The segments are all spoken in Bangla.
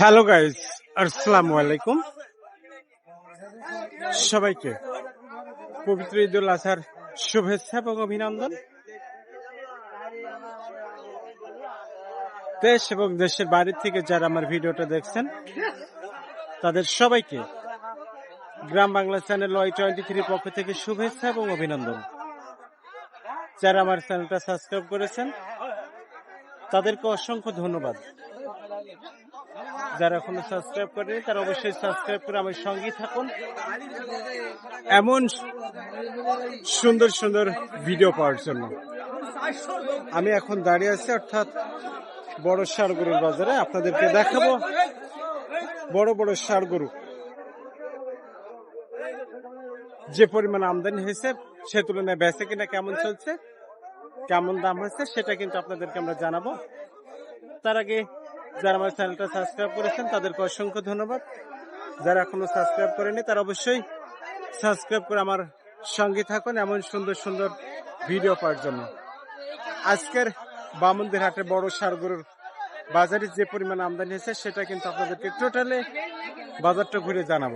হ্যালো গাইজ আসসালামু আলাইকুম সবাইকে পবিত্র ঈদুল আজহার শুভেচ্ছা এবং অভিনন্দন। দেশ এবং দেশের বাইরে থেকে যারা আমার ভিডিওটা দেখছেন, তাদের সবাইকে Gram Bangla channel Y twenty three পক্ষ থেকে শুভেচ্ছা এবং অভিনন্দন। যারা আমার চ্যানেলটা সাবস্ক্রাইব করেছেন, তাদেরকে অসংখ্য ধন্যবাদ। যারা এখনও সাবস্ক্রাইব করেনি, তারা অবশ্যই সাবস্ক্রাইব করে আমার সঙ্গেই থাকুন। এমন সুন্দর সুন্দর ভিডিও পাওয়ার জন্য। আমি এখন দাঁড়িয়ে আছি, অর্থাৎ বড় সারগরুর বাজারে। আপনাদেরকে দেখাবো বড় বড় সারগরু। যে পরিমাণ আমদানি হয়েছে, সে তুলনায় বেচে কিনা কেমন চলছে, কেমন দাম হয়েছে, সেটা কিন্তু আপনাদেরকে আমরা জানাব। তার আগে যারা আমার চ্যানেলটা সাবস্ক্রাইব করেছেন, তাদেরকে অসংখ্য ধন্যবাদ। যারা এখনও সাবস্ক্রাইব করেনি তারা অবশ্যই সাবস্ক্রাইব করে আমার সঙ্গে থাকুন এমন সুন্দর সুন্দর ভিডিও পাওয়ার জন্য। আজকের বামুনদের হাটে বড় সারগরুর বাজারে যে পরিমাণ আমদানি হয়েছে, সেটা কিন্তু আপনাদেরকে টোটালে বাজারটা ঘুরে জানাব।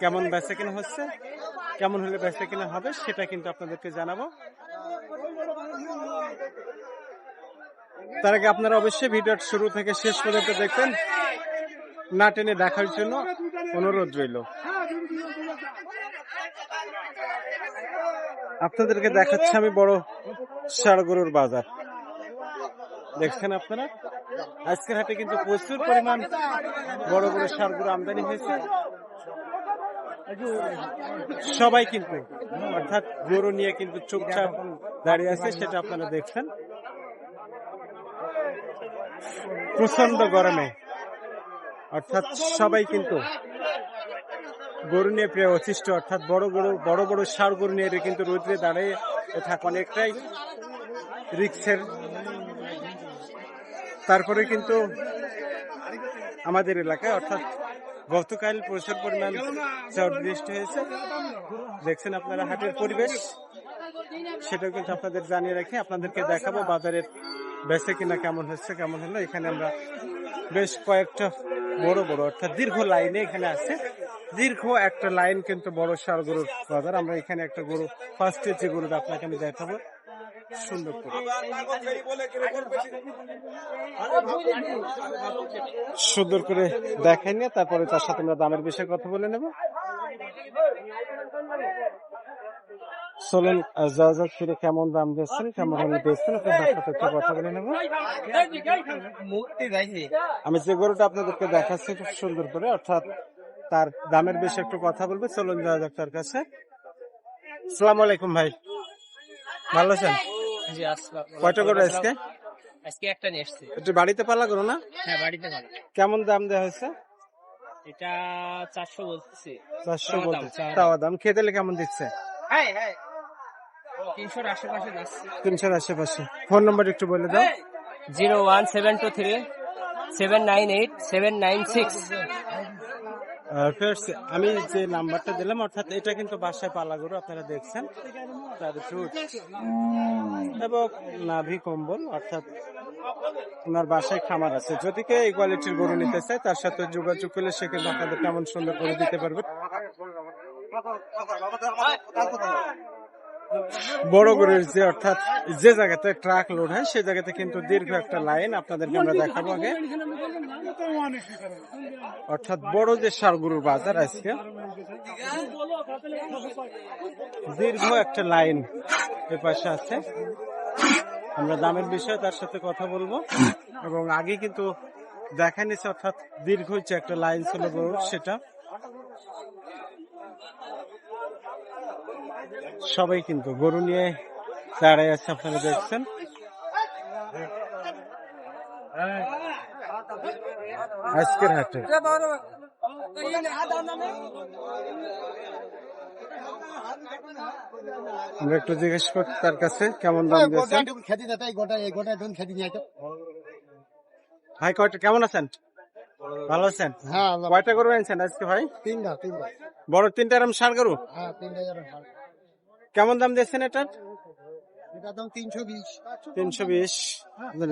কেমন বেচা কিনা হচ্ছে, কেমন হলে বেচা কিনা হবে, সেটা কিন্তু আপনাদেরকে জানাব। তার আগে আপনারা অবশ্যই ভিডিওর শুরু থেকে শেষ পর্যন্ত দেখবেন। না টেনে দেখার জন্য অনুরোধ রইল। আপনাদেরকে দেখাচ্ছি আমি বড় সারগরুর বাজার। দেখছেন আপনারা? আজকের হাটে কিন্তু প্রচুর পরিমাণ বড় বড় সারগরু আমদানি হয়েছে। সবাই কিন্তু, অর্থাৎ গরু নিয়ে কিন্তু চুপচাপ দাঁড়িয়ে আছে, সেটা আপনারা দেখছেন। প্রচণ্ড গরমে। অর্থাৎ সবাই কিন্তু গরু নিয়ে প্রিয় অতিষ্ঠ, অর্থাৎ বড় গরু, বড় বড় সার গরু নিয়ে কিন্তু রোদ্রে দাঁড়িয়ে থাকা অনেকটাই রিক্সের। তারপরে কিন্তু আমাদের এলাকায়, অর্থাৎ গতকাল প্রচুর পরিমাণ ঝড় বৃষ্টি হয়েছে। দেখছেন আপনারা হাটের পরিবেশ? সেটাও কিন্তু আপনাদের জানিয়ে রাখি। আপনাদেরকে দেখাবো বাজারের বেচে কিনা কেমন হচ্ছে, কেমন হলো, এখানে আমরা বেশ কয়েকটা বড় বড়, অর্থাৎ দীর্ঘ লাইনে এখানে আছে। দীর্ঘ একটা লাইন কিন্তু বড় সার গরুর বাজার। আমরা এখানে একটা গরু ফার্স্টে যে গরুটা আপনাকে আমি দেখাবো সুন্দর করে সুন্দর করে দেখাই নিয়ে, তারপরে তার সাথে আমরা দামের বিষয়ে কথা বলে নেব। চলুন যা ফিরে কেমন দাম দিচ্ছেন কেমন দাম দিচ্ছেন আপনার কথা বলে নেব। আমি যে গরুটা আপনাদেরকে দেখাচ্ছি খুব সুন্দর করে অর্থাৎ তার দামের বিষয়ে একটু কথা বলব। চলুন যাক তার কাছে। সালাম আলাইকুম ভাই। ভালো আছেন? কয়টা গরু আজকে? আজকে একটা নিয়ে এসছি। একটু বাড়িতে পালা করো না? হ্যাঁ বাড়িতে ভালো কেমন দাম দেওয়া হয়েছে? এটা চারশো বলতেছি। চারশো চাওয়া দাম, বলতে চাওয়া দাম। খেতে কেমন দিচ্ছে? হ্যাঁ হ্যাঁ। তিনশোর আশেপাশে ফোন নাম্বার একটু বলে দাও। Zero one seven two three seven nine eight seven nine six. আমি যে নাম্বারটা দিলাম অর্থাৎ এটা কিন্তু বাসায় পালা গরু আপনারা দেখছেন। তার চুট এবং নাভি কম্বল অর্থাৎ ওনার বাসায় খামার আছে। যদি কেউ এই কোয়ালিটির গরু নিতে চায় তার সাথে যোগাযোগ করলে সে কিন্তু আপনাদের কেমন সুন্দর করে দিতে পারবে। বড় গরুর যে অর্থাৎ যে জায়গাতে ট্রাক লোড হয়, সেই জায়গাতে কিন্তু দীর্ঘ একটা লাইন আপনাদেরকে আমরা দেখাবো আগে। অর্থাৎ বড় যে সারগরুর বাজার আজকে, দীর্ঘ একটা লাইন এ পাশে আছে। আমরা দামের বিষয়ে তার সাথে কথা বলব। এবং আগে কিন্তু দেখা নিচ্ছে অর্থাৎ দীর্ঘ একটা লাইন ছিল গরুর, সেটা। সবাই কিন্তু গরু নিয়ে দাঁড়ায় আছে আপনারা দেখছেন। আজকের হাটে। আমরা একটু জিজ্ঞেস করছি তার কাছে কেমন দাম দিয়েছেন? ভাই কয়টা কেমন আছেন? ভালো আছেন? হ্যাঁ কয়টা আনছেন আজকে ভাই? তিনটা তিনটা। বড় তিনটা এরম সার গরু? হ্যাঁ কেমন দাম দিয়েছেন এটার এটা তিনশো বিশ। তিনশো বিশ।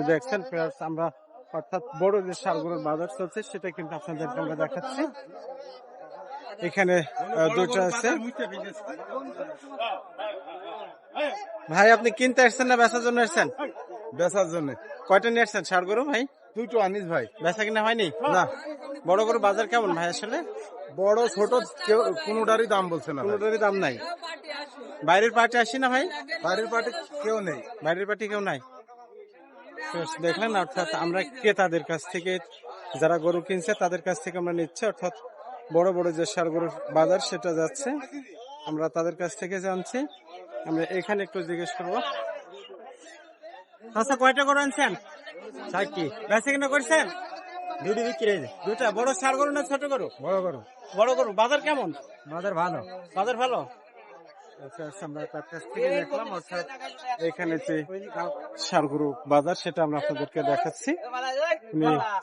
দেখছেন প্লাস আমরা অর্থাৎ বড় যে সারগুলোর বাজার চলছে সেটা কিন্তু আপনাদেরকে আমরা দেখাচ্ছি। এখানে দুটো আছে। ভাই আপনি কিনতে আসছেন না বেচার জন্য আসছেন? বেচার জন্য। কয়টা নিয়ে আসছেন সার গরু ভাই? দুটো আনিস ভাই। বেচা কিনা হয়নি? না। বড় গরু বাজার কেমন ভাই আসলে? বড় ছোট কেউ কোনোটারই দাম বলছে। না ভাই। কোনোটারই দাম নাই। বাইরের পার্টি আসি না ভাই? বাড়ির পাটে কেউ নেই। বাইরের পার্টি কেউ নাই? তো দেখলেন অর্থাৎ আমরা ক্রেতাদের কাছ থেকে যারা গরু কিনছে তাদের কাছ থেকে আমরা নিচ্ছি। অর্থাৎ বড় বড় যে সার গরুর বাজার সেটা যাচ্ছে। আমরা তাদের কাছ থেকে জানছি। আমরা এখানে একটু জিজ্ঞেস করব। আচ্ছা কয়টা গরু আনছেন? ষাটটি বেচা কিনা করছেন? দুটি বিক্রি হয়েছে। দুটা বড় সার গরু না ছোট গরু? বড় বড় বড় গরু বাজার কেমন? বাজার ভালো। বাজার ভালো? আচ্ছা আচ্ছা, আমরা তার কাছ থেকে দেখলাম অর্থাৎ এখানে যে বাজার সেটা আমরা আপনাদেরকে দেখাচ্ছি।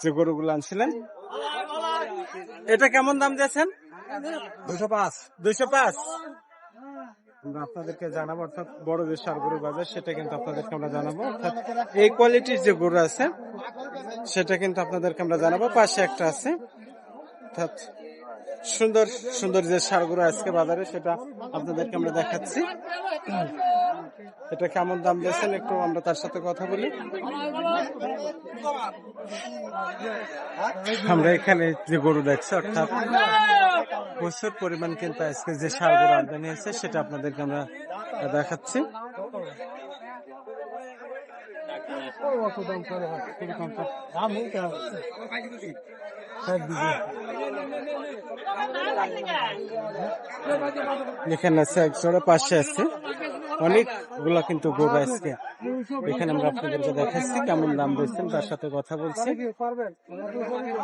যে গরুগুলো আনছিলেন। এটা কেমন দাম দিয়েছেন? দুশো পাঁচ। দুইশো পাঁচ। আমরা আপনাদেরকে জানাব, অর্থাৎ বড় যে সারগরু বাজার, সেটা কিন্তু আপনাদেরকে আমরা জানাব। অর্থাৎ এই কোয়ালিটির যে গরু আছে, সেটা কিন্তু আপনাদেরকে আমরা জানাব। পাশে একটা আছে। অর্থাৎ সুন্দর সুন্দর যে সারগুলো আজকে বাজারে, সেটা আপনাদেরকে আমরা দেখাচ্ছি। এটা কেমন দাম দিয়েছেন একটু আমরা তার সাথে কথা বলি। আমরা এখানে যে গরু দেখছি, অর্থাৎ প্রচুর পরিমাণ কিন্তু আজকে যে সারগুলো আমদানি হয়েছে সেটা আপনাদেরকে আমরা দেখাচ্ছি। এখানে আছে এক জোড়া, পাশে আছে। অনেকগুলা কিন্তু গরু আজকে এখানে আমরা আপনাদেরকে দেখাচ্ছি কেমন দাম দিচ্ছেন তার সাথে কথা বলছি।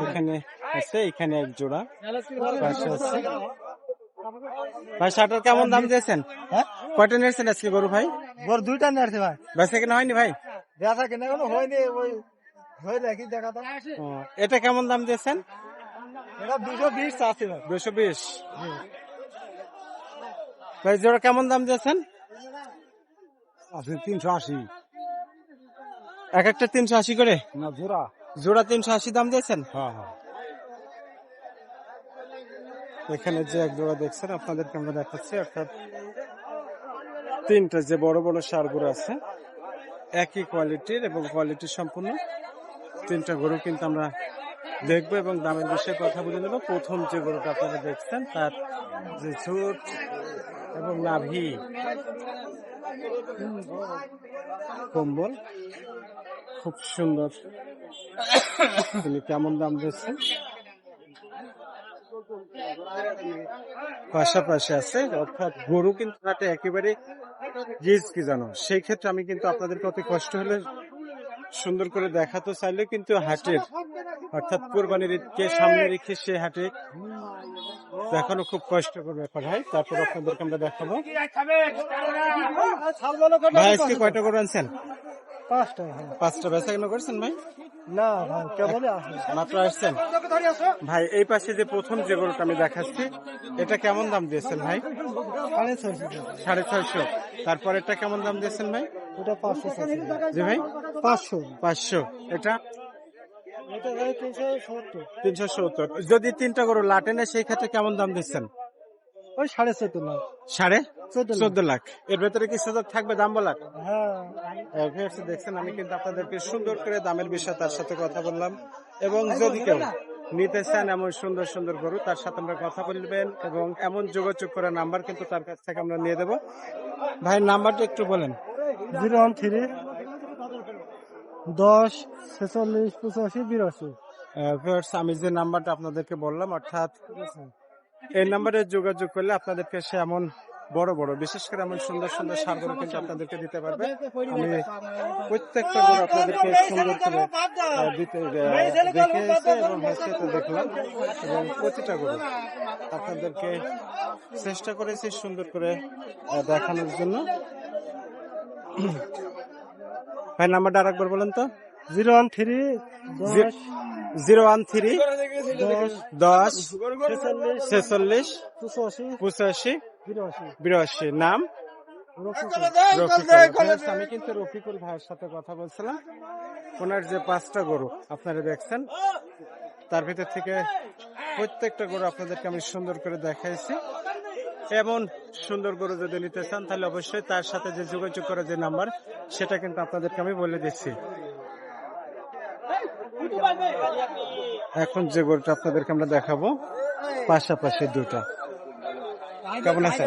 এখানে আছে এখানে এক জোড়া। পাশে আছে। ভাই শাটার কেমন দাম দিয়েছেন? হ্যাঁ? কয়টা নিয়েছেন আজকে গরু ভাই? ওর দুইটা নিয়ে আসছে ভাই। বেচা কিনা হয়নি ভাই? দেখা কিনা কোনো হয়নি ওই হয়ে দেখি দেখা এটা কেমন দাম দিয়েছেন? এটা দুশো বিশ আছে ভাই। দুশো বিশ। ভাই জোড়া কেমন দাম দিয়েছেন? আছে তিনশো আশি। এক একটা তিনশো আশি করে? না জোড়া। জোড়া তিনশো আশি দাম দিয়েছেন? হ্যাঁ হ্যাঁ। এখানে যে এক জোড়া দেখছেন আপনাদেরকে আমরা দেখাচ্ছি অর্থাৎ তিনটা যে বড় বড় সারগুলো আছে একই কোয়ালিটির এবং কোয়ালিটি সম্পূর্ণ তিনটা গরু কিন্তু আমরা দেখব এবং দামের বিষয়ে কথা বলে নেব। প্রথম যে গরুটা আপনারা দেখছেন তার যে ঝুট এবং নাভি কম্বল। খুব সুন্দর। তিনি কেমন দাম দিচ্ছেন পাশাপাশি আছে, অর্থাৎ গরু কিন্তু হাটে একেবারে গিজ কি জানো? সেই ক্ষেত্রে আমি কিন্তু আপনাদেরকে অতি কষ্ট হলে সুন্দর করে দেখাতে চাইলে কিন্তু হাটের, অর্থাৎ কোরবানির ঈদকে সামনে রেখে সে হাটে দেখানো খুব কষ্টকর ব্যাপার হয় তারপর আপনাদেরকে আমরা দেখাবো। ভাই আজকে কয়টা করে আনছেন? পাঁচটা ভাই পাঁচটা বেচা কেন করছেন ভাই? না ভাই কেবলই মাত্র আসছেন? ভাই এই পাশে যে প্রথম যে গরুটা আমি দেখাচ্ছি এটা কেমন দাম দিয়েছেন ভাই? সাড়ে ছয়শো। সাড়ে ছয়শো। তারপর এটা কেমন দাম দিয়েছেন ভাই? ওটা পাঁচশো। জি ভাই? পাঁচশো। পাঁচশো। এটা তিনশো সত্তর। যদি তিনটা গরু লাটে না সেই ক্ষেত্রে কেমন দাম দিচ্ছেন? ওই সাড়ে চোদ্দ লাখ। সাড়ে চোদ্দ লাখ। লাখ। এর ভেতরে কি সুযোগ থাকবে দাম বলার? হ্যাঁ। দেখছেন আমি কিন্তু আপনাদেরকে সুন্দর করে দামের বিষয়ে তার সাথে কথা বললাম। এবং যদি কেউ নিতে চান এমন সুন্দর সুন্দর গরু তার সাথে আমরা কথা বলবেন এবং এমন যোগাযোগ করার নাম্বার কিন্তু তার কাছ থেকে আমরা নিয়ে দেব। ভাই নাম্বারটা একটু বলেন। জিরো ওয়ান থ্রি দশ, ছেচল্লিশ, পঁচাশি, বিরাশি। আমি যে নাম্বারটা আপনাদেরকে বললাম, অর্থাৎ এই নাম্বারে যোগাযোগ করলে আপনাদেরকে সে এমন বড় বড়, বিশেষ করে এমন সুন্দর সুন্দর সার গরু কিন্তু আপনাদেরকে দিতে পারবে। আমি প্রত্যেকটা গরু আপনাদেরকে সুন্দর করে দিতে দেখে এসে এবং হচ্ছে তো দেখলাম। এবং প্রতিটা গরু আপনাদেরকে চেষ্টা করেছি সুন্দর করে দেখানোর জন্য। ভাই নাম্বারটা আরেকবার বলেন তো? Zero one three zero one three দশ ছেচল্লিশ পঁচাশি বিরাশি। নাম? আমি কিন্তু রফিকুল ভাইয়ের সাথে কথা বলছিলাম। ওনার যে পাঁচটা গরু আপনারা দেখছেন। তার ভিতর থেকে প্রত্যেকটা গরু আপনাদেরকে আমি সুন্দর করে দেখাইছি। এমন সুন্দর গরু যদি নিতে চান তাহলে অবশ্যই তার সাথে যে যোগাযোগ করার যে নাম্বার সেটা কিন্তু আপনাদেরকে আমি বলে দিচ্ছি। এখন যে গরুটা আপনাদেরকে আমরা দেখাবো পাশাপাশি দুটা। কেমন আছে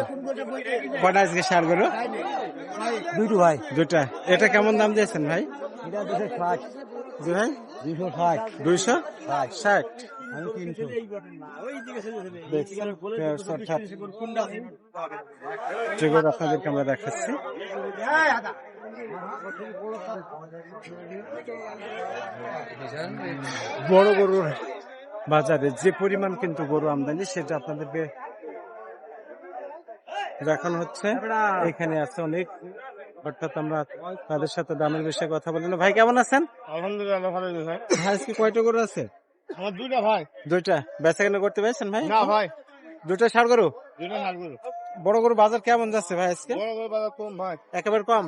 কটা আজকে সার গরু? দুটো ভাই। দুটা। এটা কেমন দাম দিয়েছেন ভাই? দুশো ষাট। দুশো ষাট। দুইশো ষাট ষাট আমি তিনশো দেখছেন তেরোশো ষাট যে গরু আপনাদেরকে আমরা দেখাচ্ছি। বড় গরুর বাজারে যে পরিমাণ কিন্তু গরু আমদানি সেটা আপনাদেরকে দেখানো হচ্ছে। এখানে আছে অনেক। অর্থাৎ আমরা তাদের সাথে দামের বিষয়ে কথা বলি না ভাই কেমন আছেন? আলহামদুলিল্লাহ ভালো আছে ভাই ভাই আজকে কয়টা গরু আছে? আমার দুইটা ভাই। দুইটা? বেচা কেনা করতে পেরেছেন ভাই? না ভাই। দুইটা গরু? দুইটা গরু। বড় গরু বাজার কেমন যাচ্ছে ভাই আজকে? বড় বড় বাজার কম ভাই। একেবারে কম?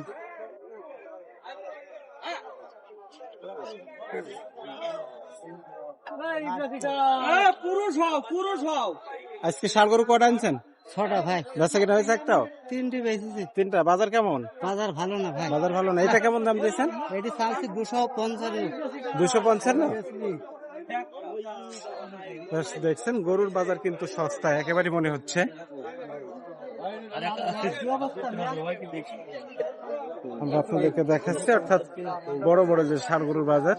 পুরুষ হও পুরুষ হও। আজকে ষাট গরু কটা আনছেন? ছটা ভাই। বেচা কেনা হয়েছে একটাও? তিনটি বাজার কেমন? বাজার ভালো না ভাই। বাজার ভালো না। এটা কেমন দাম দিয়েছেন? এটি চালছি দুশো পঞ্চান্ন দুশো পঞ্চান্ন দেখছেন গরুর বাজার কিন্তু সস্তা একেবারে মনে হচ্ছে। আমরা আপনাদেরকে দেখাচ্ছি অর্থাৎ বড় বড় যে ষাড় গরুর বাজার।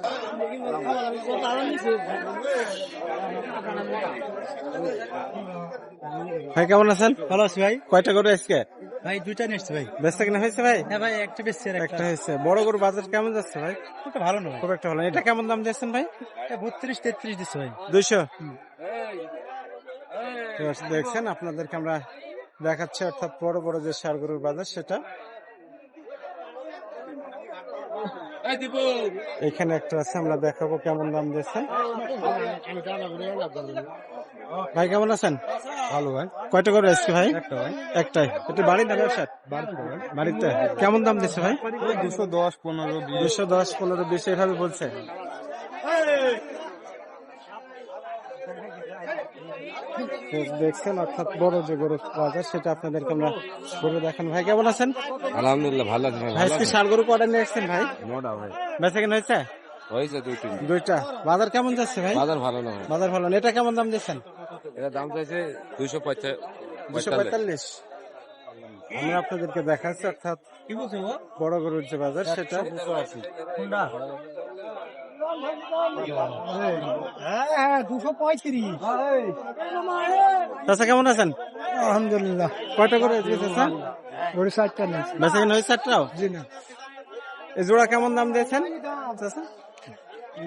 ভাই কেমন আছেন? ভালো আছি ভাই। কয়টা গরু আজকে? ভাই দুইটা নিচ্ছি ভাই। বেচা কিনা হয়েছে ভাই? হ্যাঁ ভাই একটা বেশি একটা হয়েছে। বড় গরু বাজার কেমন যাচ্ছে ভাই? একটা ভালো না খুব একটা ভালো। এটা কেমন দাম দিয়েছেন ভাই? বত্রিশ তেত্রিশ দিচ্ছে ভাই। দুইশো? দেখছেন আপনাদেরকে আমরা দেখাচ্ছি অর্থাৎ বড় বড় যে সার গরুর বাজার সেটা এখানে একটা আছে আমরা দেখাবো কেমন দাম দিয়েছেন ভাই কেমন আছেন? ভালো ভাই। কয়টা করে আজকে ভাই? একটা ভাই। একটাই। এটা বাড়ি না ব্যবসা বাড়িতে কেমন দাম দিচ্ছে ভাই? দুশো দশ পনেরো দুশো দশ পনেরো বিশ এভাবে বলছে। দেখছেন অর্থাৎ বড় যে গরু বাজার সেটা আপনাদেরকে আমরা গরু দেখান। ভাই কেমন আছেন? আলহামদুলিল্লাহ ভালো আছি ভাই আজকে সার গরু কটা নিয়ে আসছেন ভাই? নোটা ভাই। বেচা কেনা হয়েছে? হয়েছে দুই তিন দুইটা। বাজার কেমন যাচ্ছে ভাই? বাজার ভালো না বাজার ভালো না। এটা কেমন দাম দিচ্ছেন এটা দাম চাইছে দুইশো দুশো পঁয়তাল্লিশ। আমরা আপনাদেরকে দেখাচ্ছি অর্থাৎ বড় গরুর যে বাজার সেটা হ্যাঁ দুশো পঁয়ত্রিশ চাচা কেমন আছেন? আলহামদুলিল্লাহ। কয়টা করে চাচা? ওর ষাটটা বেচা কেনা হয়েছে একটাও জি না। এই জোড়া কেমন দাম দিয়েছেন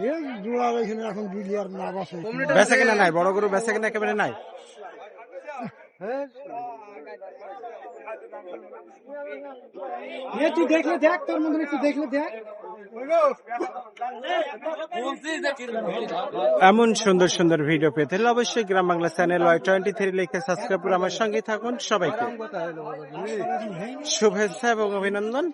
এই জোড়া এখানে এখন বিলিয়ার না বসে বেচা কেনা নাই বড় গরু বেচা কেনা একেবারে নাই? এ তুই দেখলে দেখ তোর মধ্যে একটু দেখলে দেখ। এমন সুন্দর সুন্দর ভিডিও পেতে হলে অবশ্যই Gram Bangla channel Y twenty three লিখে সাবস্ক্রাইব করে আমার সঙ্গে থাকুন সবাইকে। শুভেচ্ছা এবং অভিনন্দন।